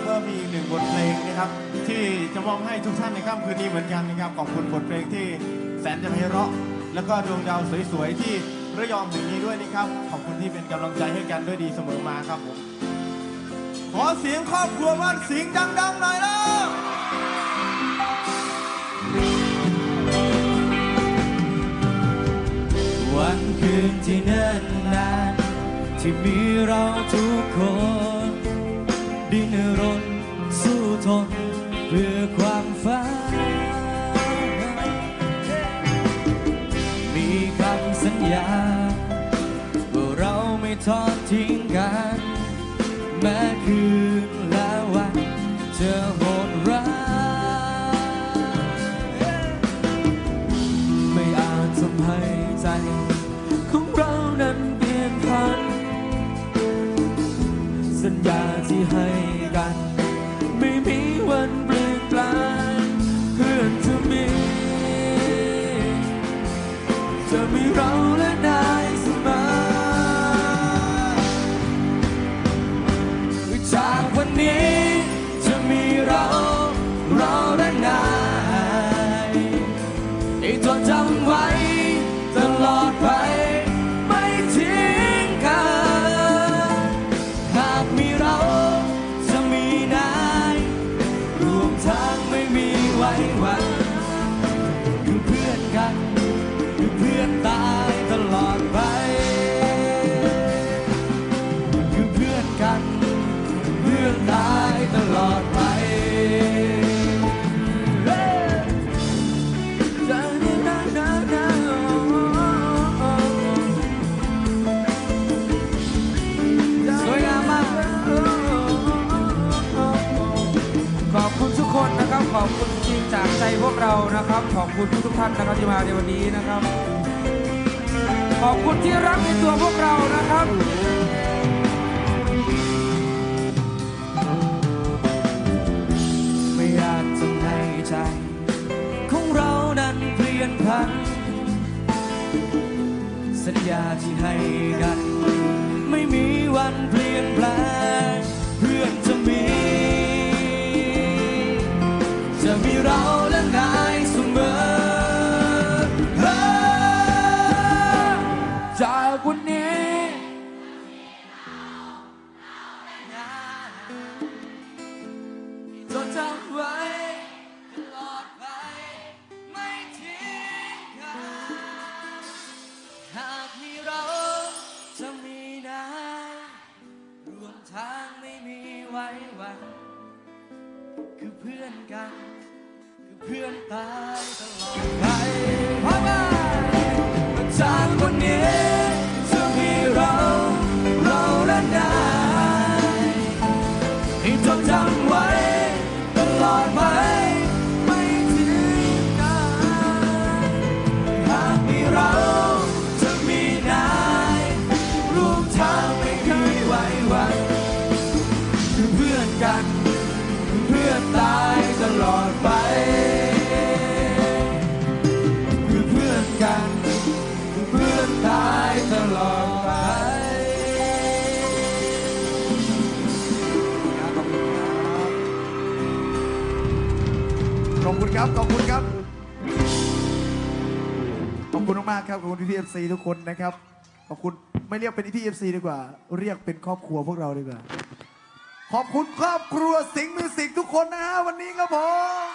แล้วก็มีอีกหนึ่งบทเพลงนะครับ ที่จะมอบให้ทุกท่านในค่ำคืนนี้เหมือนกันนะครับขอบคุณบทเพลงที่แสนจะไพเราะ แล้วก็ดวงดาวสวยๆที่ระยองถึงนี้ด้วยนะครับ ขอบคุณที่เป็นกำลังใจให้กันด้วยดีเสมอมาครับผมขอเสียงครอบครัวบ้านสิงห์ดังๆหน่อยแล้ววันคืนที่เนิ่นนานที่มีเราทุกคน ทนเพื่อความฝันมีคำสัญญาว่าเราไม่ทอดทิ้งกัน แม้คืนและวันจะโหดร้ายไม่อาจทำให้ใจของเรานั้นเปลี่ยนพัน สัญญาที่ให้กัน มีเรา ตลอดไปเฮ้สวยงามมากขอบคุณทุกคนนะครับ ขอบคุณจริงจากใจพวกเรานะครับ ขอบคุณทุกท่านนะครับที่มาในวันนี้นะครับ ขอบคุณที่รักในตัวพวกเรานะครับ สัญญาที่ให้กัน ไม่มีวันเปลี่ยนแปลง เราจะมีนายรวมทางไม่มีไว้วัน คือเพื่อนกัน คือเพื่อนตายตลอดไปเพราะว่าจากวันนี้ คุณครับ ขอบคุณครับ ขอบคุณมากๆครับ ขอบคุณพี่เอฟซีทุกคนนะครับ ขอบคุณไม่เรียกเป็นพี่เอฟซีดีกว่า เรียกเป็นครอบครัวพวกเราดีกว่า ขอบคุณครอบครัวสิงห์มิวสิกทุกคนนะฮะวันนี้ครับผม